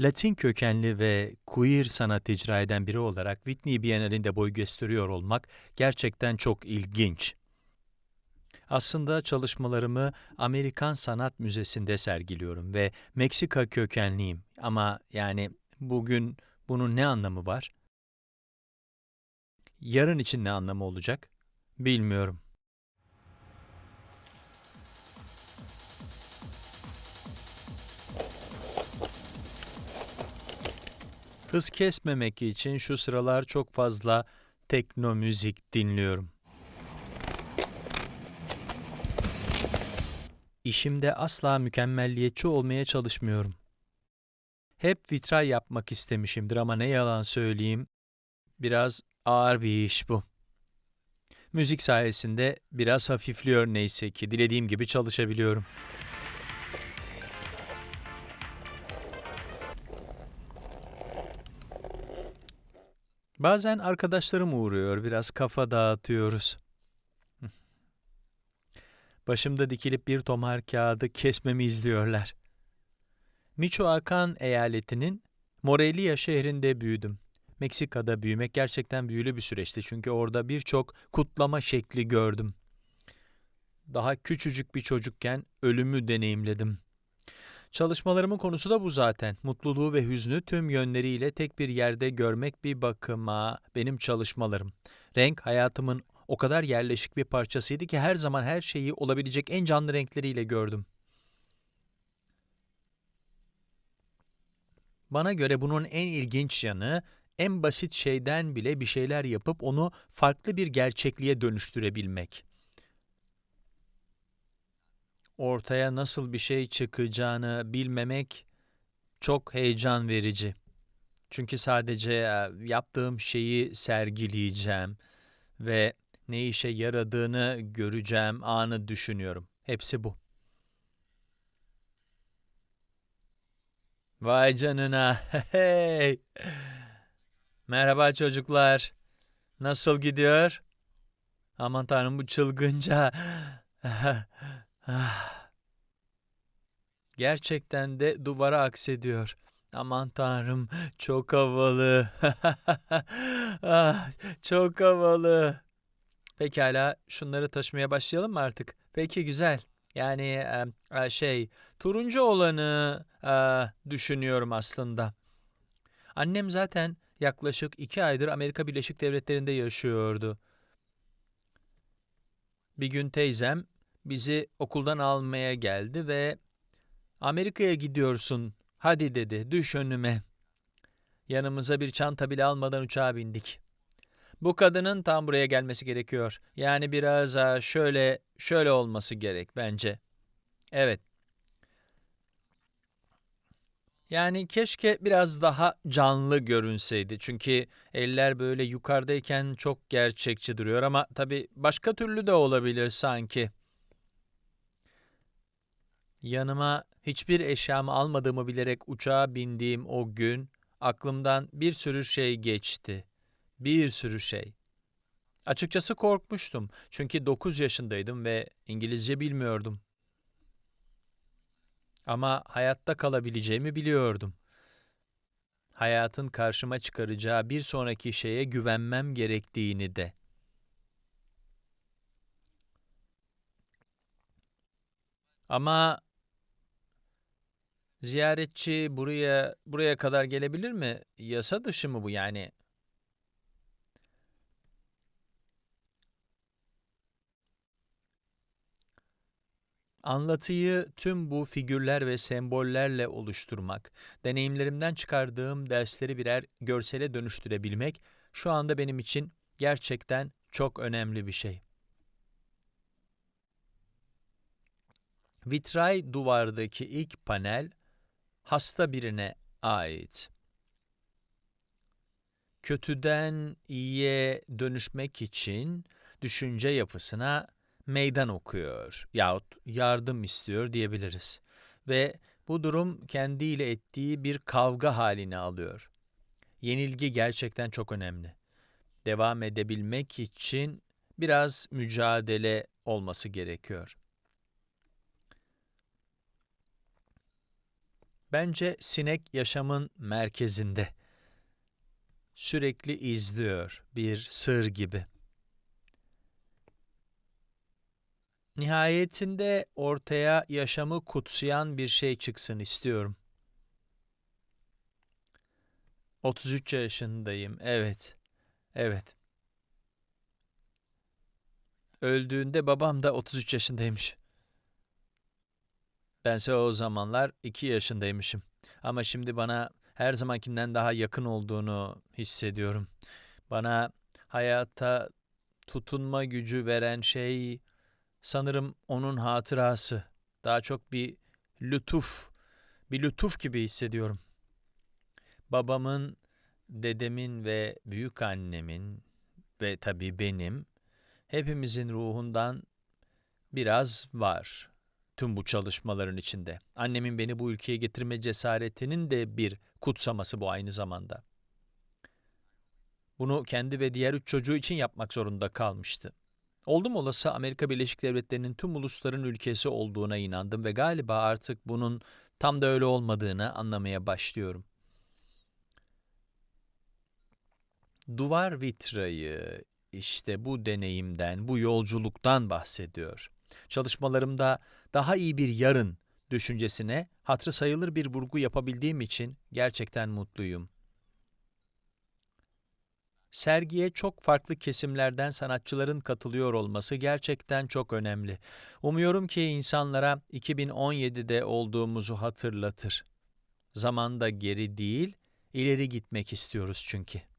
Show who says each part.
Speaker 1: Latin kökenli ve queer sanat icra eden biri olarak Whitney Bienalinde boy gösteriyor olmak gerçekten çok ilginç. Aslında çalışmalarımı Amerikan Sanat Müzesi'nde sergiliyorum ve Meksika kökenliyim ama yani bugün bunun ne anlamı var? Yarın için ne anlamı olacak? Bilmiyorum. Hız kesmemek için şu sıralar çok fazla tekno müzik dinliyorum. İşimde asla mükemmelliyetçi olmaya çalışmıyorum. Hep vitray yapmak istemişimdir ama ne yalan söyleyeyim, biraz ağır bir iş bu. Müzik sayesinde biraz hafifliyor neyse ki, dilediğim gibi çalışabiliyorum. Bazen arkadaşlarım uğruyor, biraz kafa dağıtıyoruz. Başımda dikilip bir tomar kağıdı kesmemi izliyorlar. Michoacán eyaletinin Morelia şehrinde büyüdüm. Meksika'da büyümek gerçekten büyülü bir süreçti çünkü orada birçok kutlama şekli gördüm. Daha küçücük bir çocukken ölümü deneyimledim. Çalışmalarımın konusu da bu zaten. Mutluluğu ve hüznü tüm yönleriyle tek bir yerde görmek bir bakıma benim çalışmalarım. Renk hayatımın o kadar yerleşik bir parçasıydı ki her zaman her şeyi olabilecek en canlı renkleriyle gördüm. Bana göre bunun en ilginç yanı en basit şeyden bile bir şeyler yapıp onu farklı bir gerçekliğe dönüştürebilmek. Ortaya nasıl bir şey çıkacağını bilmemek çok heyecan verici. Çünkü sadece e, yaptığım şeyi sergileyeceğim ve ne işe yaradığını göreceğim anı düşünüyorum. Hepsi bu. Vay canına. Hey. Merhaba çocuklar. Nasıl gidiyor? Aman tanrım bu çılgınca. Gerçekten de duvara aksediyor. Aman tanrım çok havalı. ah, çok havalı. Pekala şunları taşımaya başlayalım mı artık? Peki güzel. Yani e, e, şey turuncu olanı e, düşünüyorum aslında. Annem zaten yaklaşık iki aydır Amerika Birleşik Devletleri'nde yaşıyordu. Bir gün teyzem bizi okuldan almaya geldi ve Amerika'ya gidiyorsun hadi dedi düş önüme. Yanımıza bir çanta bile almadan uçağa bindik. Bu kadının tam buraya gelmesi gerekiyor. Yani biraz şöyle şöyle olması gerek bence. Evet. Yani keşke biraz daha canlı görünseydi. Çünkü eller böyle yukarıdayken çok gerçekçi duruyor ama tabii başka türlü de olabilir sanki. Yanıma hiçbir eşyamı almadığımı bilerek uçağa bindiğim o gün aklımdan bir sürü şey geçti. Bir sürü şey. Açıkçası korkmuştum çünkü 9 yaşındaydım ve İngilizce bilmiyordum. Ama hayatta kalabileceğimi biliyordum. Hayatın karşıma çıkaracağı bir sonraki şeye güvenmem gerektiğini de. Ama ziyaretçi buraya buraya kadar gelebilir mi? Yasa dışı mı bu yani? Anlatıyı tüm bu figürler ve sembollerle oluşturmak, deneyimlerimden çıkardığım dersleri birer görsele dönüştürebilmek şu anda benim için gerçekten çok önemli bir şey. Vitray duvardaki ilk panel hasta birine ait. Kötüden iyiye dönüşmek için düşünce yapısına meydan okuyor yahut yardım istiyor diyebiliriz. Ve bu durum kendiyle ettiği bir kavga halini alıyor. Yenilgi gerçekten çok önemli. Devam edebilmek için biraz mücadele olması gerekiyor. Bence sinek yaşamın merkezinde. Sürekli izliyor, bir sır gibi. Nihayetinde ortaya yaşamı kutsayan bir şey çıksın istiyorum. 33 yaşındayım, evet. Evet. Öldüğünde babam da 33 yaşındaymış. Bense o zamanlar 2 yaşındaymışım. Ama şimdi bana her zamankinden daha yakın olduğunu hissediyorum. Bana hayata tutunma gücü veren şey sanırım onun hatırası. Daha çok bir lütuf, bir lütuf gibi hissediyorum. Babamın, dedemin ve büyük annemin ve tabii benim hepimizin ruhundan biraz var tüm bu çalışmaların içinde. Annemin beni bu ülkeye getirme cesaretinin de bir kutsaması bu aynı zamanda. Bunu kendi ve diğer üç çocuğu için yapmak zorunda kalmıştı. Oldum olası Amerika Birleşik Devletleri'nin tüm ulusların ülkesi olduğuna inandım ve galiba artık bunun tam da öyle olmadığını anlamaya başlıyorum. Duvar vitrayı işte bu deneyimden, bu yolculuktan bahsediyor. Çalışmalarımda daha iyi bir yarın düşüncesine hatrı sayılır bir vurgu yapabildiğim için gerçekten mutluyum. Sergiye çok farklı kesimlerden sanatçıların katılıyor olması gerçekten çok önemli. Umuyorum ki insanlara 2017'de olduğumuzu hatırlatır. Zamanda geri değil, ileri gitmek istiyoruz çünkü.